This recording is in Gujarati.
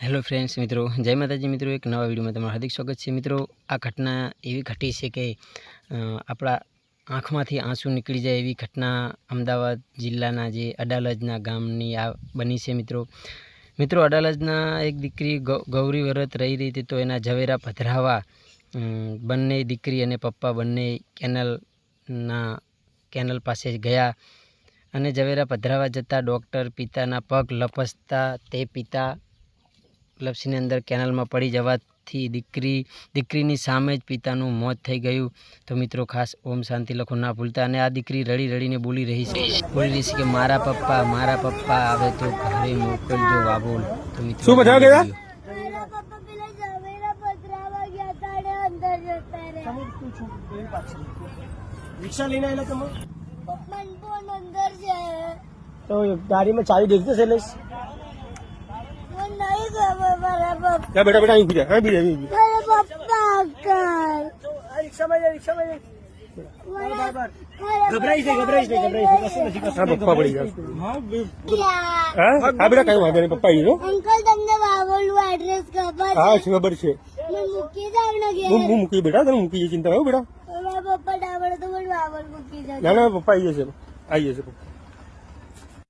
હેલો ફ્રેન્ડ્સ, મિત્રો. જય માતાજી, મિત્રો. એક નવા વિડીયોમાં તમારું હાર્દિક સ્વાગત છે. મિત્રો, આ ઘટના એવી ઘટી છે કે આપણા આંખમાંથી આંસુ નીકળી જાય એવી ઘટના અમદાવાદ જિલ્લાના જે અડાલજના ગામની આ બની છે, મિત્રો. મિત્રો, અડાલજના એક દીકરી ગૌરી વ્રત રહી રહી હતી તો એના ઝવેરા પધરાવા બંને દીકરી અને પપ્પા બંને કેનલના કેનલ પાસે ગયા અને ઝવેરા પધરાવા જતાં ડૉક્ટર પિતાના પગ લપસતા તે પિતા લપસીને અંદર કેનલમાં પડી જવાથી દીકરી દીકરીની સામે જ પિતાનું મોત થઈ ગયું. તો મિત્રો ખાસ ઓમ શાંતિ લખો ના ભૂલતા. અને આ દીકરી રડી રડીને બોલી રહી છે. બોલી રહી છે કે મારા પપ્પા મારા પપ્પા આવે તો ઘરે મોકલજો વાબોલ તો મિત્રો શું ગયા? રિક્ષા લઈને આવેલા તમે? તો ગાડીમાં ચાવી દેખતો છે એટલે મને નહીં ખબર મારા પપ્પા જા બેટા બેટા અહીં બીજા હા બીજા અહીં. મારા પપ્પા અંકલ રિક્ષામાં જા. રિક્ષામાં જા મારા- મારા ગભરાઈ છે ગભરાઈ છે ગભરાઈ છે કશું નથી કશું હા પપ્પા પડી ગયા. હા? હા બેટા કઈ વાંધો નહીં પપ્પા આવી અંકલ તમને વાવોલું એડ્રેસ ખબર હા છે ખબર છે. હું હું મૂકી બેટા તને મૂકી ચિંતા હો બેટા. પપ્પા ડાબડે તો વાવલ મૂકી જાવ ના ના પપ્પા આવી જશે. આવી જશે પપ્પા.